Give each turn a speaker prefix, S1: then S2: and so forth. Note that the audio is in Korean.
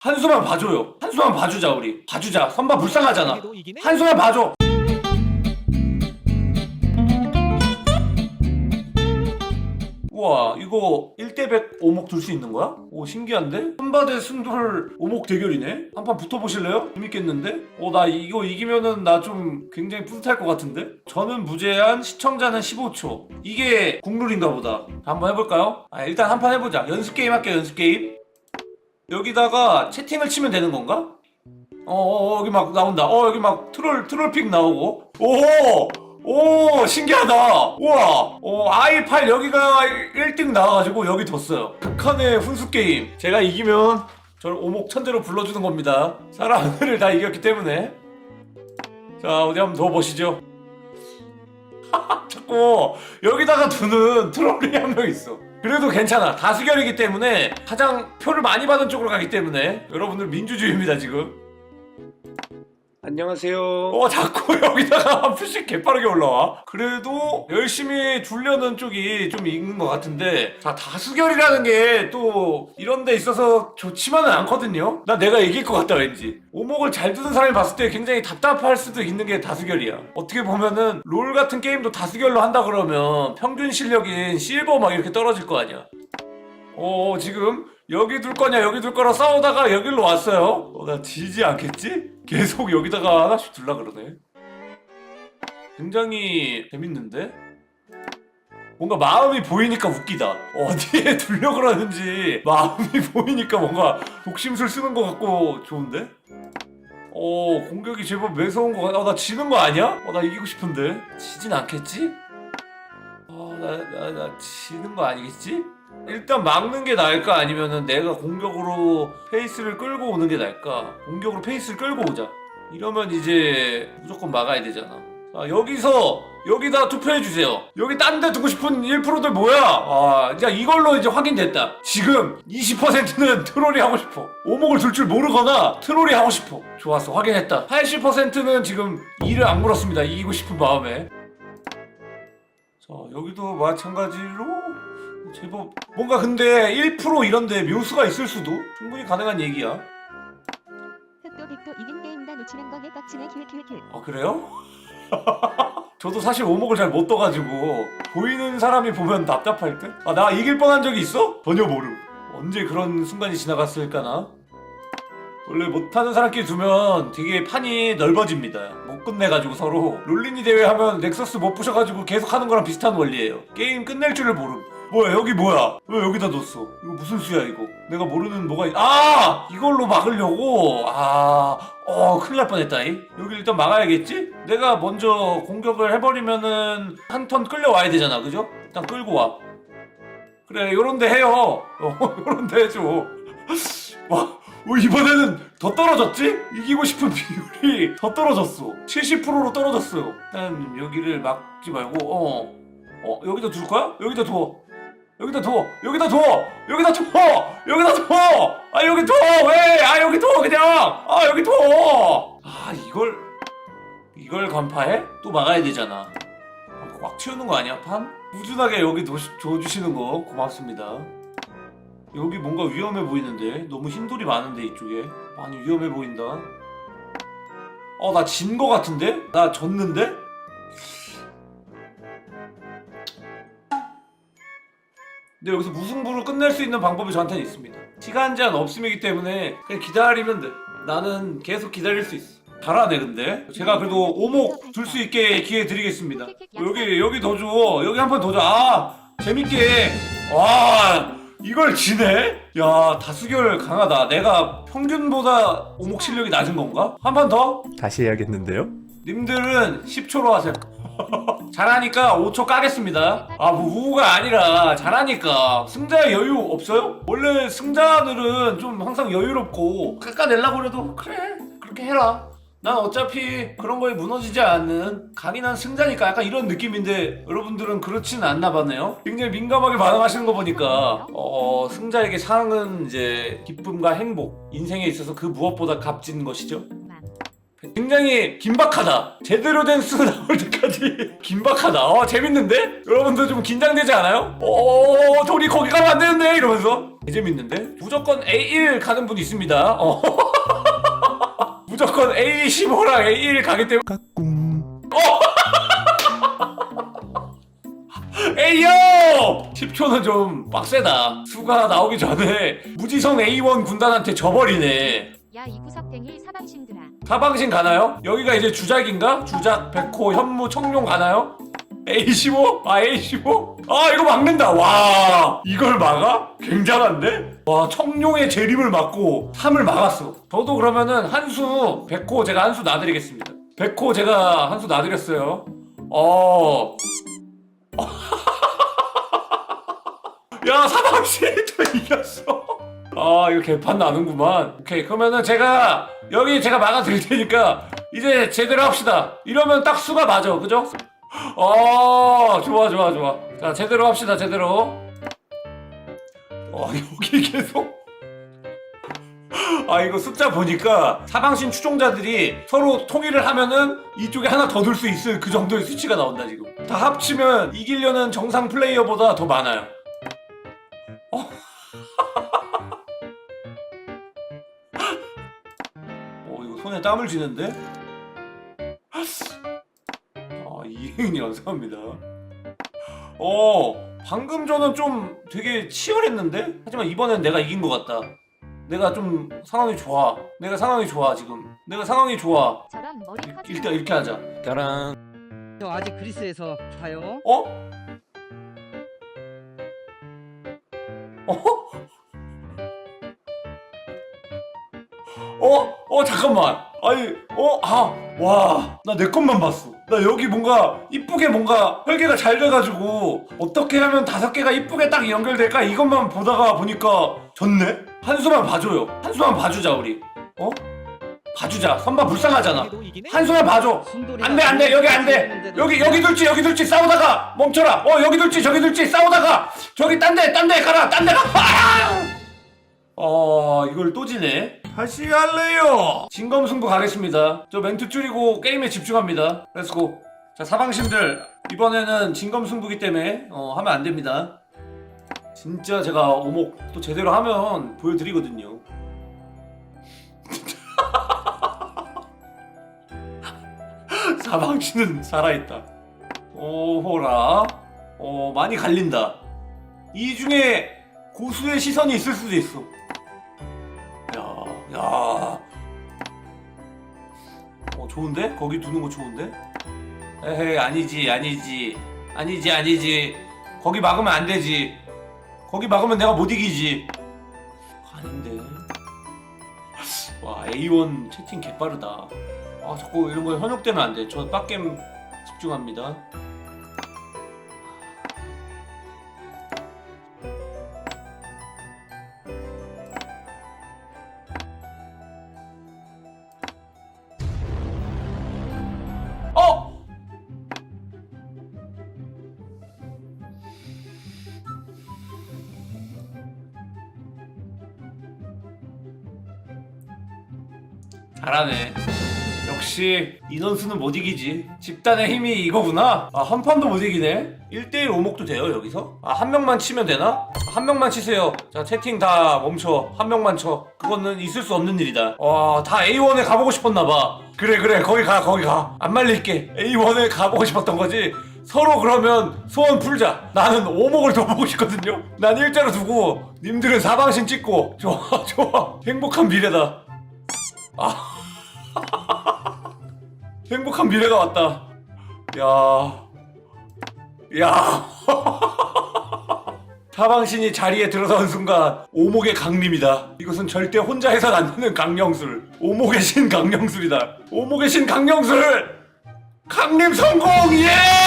S1: 한 수만 봐줘요. 한 수만 봐주자 우리. 봐주자. 선바 불쌍하잖아. 한 수만 봐줘. 우와 이거 1대100 오목 둘 수 있는 거야? 오 신기한데? 선바대 순돌 오목 대결이네? 한 판 붙어보실래요? 재밌겠는데? 오 나 이거 이기면은 나 좀 굉장히 뿌듯할 것 같은데? 저는 무제한 시청자는 15초 이게 국룰인가 보다 한번 해볼까요? 아 일단 한 판 해보자 연습 게임 할게요 연습 게임 여기다가 채팅을 치면 되는 건가? 어, 어, 어, 여기 막 나온다. 어, 여기 막 트롤, 트롤픽 나오고. 오! 오, 신기하다. 우와. 어, i8 여기가 1등 나와가지고 여기 뒀어요. 극한의 훈수 게임. 제가 이기면 저를 오목 천재로 불러주는 겁니다. 사람 하늘을 다 이겼기 때문에. 자, 어디 한번 더 보시죠. 자꾸 여기다가 두는 트롤이 한 명 있어. 그래도 괜찮아. 다수결이기 때문에 가장 표를 많이 받은 쪽으로 가기 때문에 여러분들 민주주의입니다 지금. 안녕하세요. 어 자꾸 여기다가 한 표씩 개빠르게 올라와. 그래도 열심히 둘려는 쪽이 좀 있는 것 같은데 자 다수결이라는 게 또 이런 데 있어서 좋지만은 않거든요. 나 내가 이길 것 같다 왠지. 오목을 잘 두는 사람이 봤을 때 굉장히 답답할 수도 있는 게 다수결이야. 어떻게 보면은 롤 같은 게임도 다수결로 한다 그러면 평균 실력인 실버 막 이렇게 떨어질 거 아니야. 어 지금 여기 둘 거냐 여기 둘 거라 싸우다가 여기로 왔어요. 어, 나 지지 않겠지? 계속 여기다가 하나씩 둘라 그러네. 굉장히 재밌는데? 뭔가 마음이 보이니까 웃기다. 어디에 둘려 그러는지 마음이 보이니까 뭔가 독심술 쓰는 것 같고 좋은데? 어 공격이 제법 매서운 것 같아. 어, 나 지는 거 아니야? 어, 나 이기고 싶은데. 지진 않겠지? 어, 나, 나, 나 지는 거 아니겠지? 일단 막는 게 나을까 아니면은 내가 공격으로 페이스를 끌고 오는 게 나을까? 공격으로 페이스를 끌고 오자. 이러면 이제 무조건 막아야 되잖아. 자, 여기서 여기다 투표해 주세요. 여기 딴 데 두고 싶은 1%들 뭐야? 아, 이제 이걸로 이제 확인됐다. 지금 20%는 트롤이 하고 싶어. 오목을 둘 줄 모르거나 트롤이 하고 싶어. 좋았어. 확인했다. 80%는 지금 이를 안 물었습니다. 이기고 싶은 마음에. 자, 여기도 마찬가지로 제법 뭔가 근데 1% 이런데 묘수가 있을 수도 충분히 가능한 얘기야.
S2: 흑도 백도 이긴 게임 다 놓치는 거에 깍지네 키키키
S1: 아 그래요? 저도 사실 오목을 잘 못 떠가지고 보이는 사람이 보면 답답할 듯? 아 나 이길 뻔한 적이 있어? 전혀 모름 언제 그런 순간이 지나갔을까나? 원래 못하는 사람끼리 두면 되게 판이 넓어집니다 못 끝내가지고 서로 롤리니 대회 하면 넥서스 못 부셔가지고 계속 하는 거랑 비슷한 원리예요 게임 끝낼 줄을 모름 뭐야 여기 뭐야? 왜 여기다 뒀어? 이거 무슨 수야 이거? 내가 모르는 뭐가 있... 아! 이걸로 막으려고? 아어 큰일 날 뻔했다 이. 여기 일단 막아야겠지? 내가 먼저 공격을 해버리면은 한 턴 끌려와야 되잖아 그죠? 일단 끌고 와. 그래 요런데 해요. 어 요런데 해줘. 와 어, 이번에는 더 떨어졌지? 이기고 싶은 비율이 더 떨어졌어. 70%로 떨어졌어요. 일단 여기를 막지 말고 어 어, 여기다 둘 거야? 여기다 둬. 여기다 둬. 여기다 둬. 여기다 둬. 여기다 둬. 아 여기 둬. 왜? 아 여기 둬 그냥. 아 여기 둬. 아 이걸 이걸 간파해? 또 막아야 되잖아. 아, 꽉 채우는 거 아니야 판? 꾸준하게 여기 둬, 줘주시는 거 고맙습니다. 여기 뭔가 위험해 보이는데 너무 흰돌이 많은데 이쪽에 많이 위험해 보인다. 어나 진 거 같은데? 나 졌는데? 근데 여기서 무승부를 끝낼 수 있는 방법이 저한테는 있습니다. 시간 제한 없음이기 때문에 그냥 기다리면 돼. 나는 계속 기다릴 수 있어. 잘하네 근데 제가 그래도 오목 둘 수 있게 기회 드리겠습니다. 어, 여기 여기 더 줘. 여기 한 판 더 줘. 아 재밌게. 와 이걸 지네? 야 다수결 강하다. 내가 평균보다 오목 실력이 낮은 건가? 한 판 더?
S3: 다시 해야겠는데요?
S1: 님들은 10초로 하세요. 잘하니까 5초 까겠습니다. 아, 뭐 우우가 아니라 잘하니까 승자의 여유 없어요? 원래 승자들은 좀 항상 여유롭고 깎아내려고 그래도 그래 그렇게 해라. 난 어차피 그런 거에 무너지지 않는 강인한 승자니까 약간 이런 느낌인데 여러분들은 그렇진 않나 봐네요. 굉장히 민감하게 반응하시는 거 보니까 어, 승자에게 상은 이제 기쁨과 행복, 인생에 있어서 그 무엇보다 값진 것이죠. 굉장히 긴박하다. 제대로 된 수 나올 때까지 긴박하다. 어, 재밌는데? 여러분들 좀 긴장되지 않아요? 어, 돌이 거기 가면 안 되는데? 이러면서. 재밌는데? 무조건 A1 가는 분 있습니다. 어. 무조건 A15랑 A1 가기 때문에. 에이요! 10초는 좀 빡세다. 수가 나오기 전에 무지성 A1 군단한테 져버리네.
S2: 야 이구석댕이 사방신들아.
S1: 사방신 가나요? 여기가 이제 주작인가? 주작, 백호, 현무, 청룡 가나요? A15? 아 A15? 아 이거 막는다 와 이걸 막아? 굉장한데? 와 청룡의 재림을 막고 3을 막았어 저도 그러면은 한수 백호 제가 한수 놔드리겠습니다 백호 제가 한수 놔드렸어요 어... 야 사방신 또 이겼어 아 이거 개판 나는구만. 오케이 그러면은 제가 여기 제가 막아드릴 테니까 이제 제대로 합시다. 이러면 딱 수가 맞아 그죠? 어 좋아 좋아 좋아. 자 제대로 합시다 제대로. 어 여기 계속. 아 이거 숫자 보니까 사방신 추종자들이 서로 통일을 하면은 이쪽에 하나 더둘수 있을 그 정도의 수치가 나온다 지금. 다 합치면 이기려는 정상 플레이어보다 더 많아요 손에 땀을 쥐는데? 아 이행이 감사합니다. 어 방금 전은 좀 되게 치열했는데? 하지만 이번엔 내가 이긴 것 같다. 내가 좀 상황이 좋아. 내가 상황이 좋아 지금. 내가 상황이 좋아.
S2: 저런 머리 커.
S1: 일단 이렇게 하자.
S4: 짜란. 저 아직 그리스에서 사요.
S1: 어? 어? 어? 어 잠깐만 아니 어? 아와나 내 것만 봤어. 나 여기 뭔가 이쁘게 뭔가 설계가 잘 돼가지고 어떻게 하면 다섯 개가 이쁘게 딱 연결될까? 이것만 보다가 보니까 졌네? 한 수만 봐줘요. 한 수만 봐주자 우리. 어? 봐주자. 선바 불쌍하잖아. 한 수만 봐줘. 안돼 안돼. 여기 안돼. 여기 여기 둘지 여기 둘지 싸우다가 멈춰라. 어 여기 둘지 저기 둘지 싸우다가 저기 딴 데 딴 데 가라. 딴 데 가. 아! 어 이걸 또 지네 다시 할래요 진검승부 가겠습니다 저 멘트 줄이고 게임에 집중합니다 렛츠고 자 사방신들 이번에는 진검승부기 때문에 어 하면 안 됩니다 진짜 제가 오목 또 제대로 하면 보여드리거든요 사방신은 살아있다. 오호라. 어, 많이 갈린다. 이 중에 고수의 시선이 있을 수도 있어. 좋은데? 거기 두는 거 좋은데? 에헤이, 아니지, 아니지. 아니지, 아니지. 거기 막으면 안 되지. 거기 막으면 내가 못 이기지. 아닌데. 와, A1 채팅 개빠르다. 아 자꾸 이런 거에 현혹되면 안 돼. 저 빡겜 집중합니다. 잘하네. 역시 인원수는 못 이기지. 집단의 힘이 이거구나. 아, 한 판도 못 이기네. 1대1 오목도 돼요, 여기서? 아, 한 명만 치면 되나? 한 명만 치세요. 자, 채팅 다 멈춰. 한 명만 쳐. 그거는 있을 수 없는 일이다. 와, 다 A1에 가보고 싶었나봐. 그래, 그래. 거기 가, 거기 가. 안 말릴게. A1에 가보고 싶었던 거지. 서로 그러면 소원 풀자. 나는 오목을 더 보고 싶거든요. 난 일자로 두고, 님들은 사방신 찍고. 좋아, 좋아. 행복한 미래다. 아. 행복한 미래가 왔다. 야, 야. 사방신이 자리에 들어선 순간 오목의 강림이다. 이것은 절대 혼자 해선 안 되는 강령술. 오목의 신 강령술이다. 오목의 신 강령술. 강림 성공 예!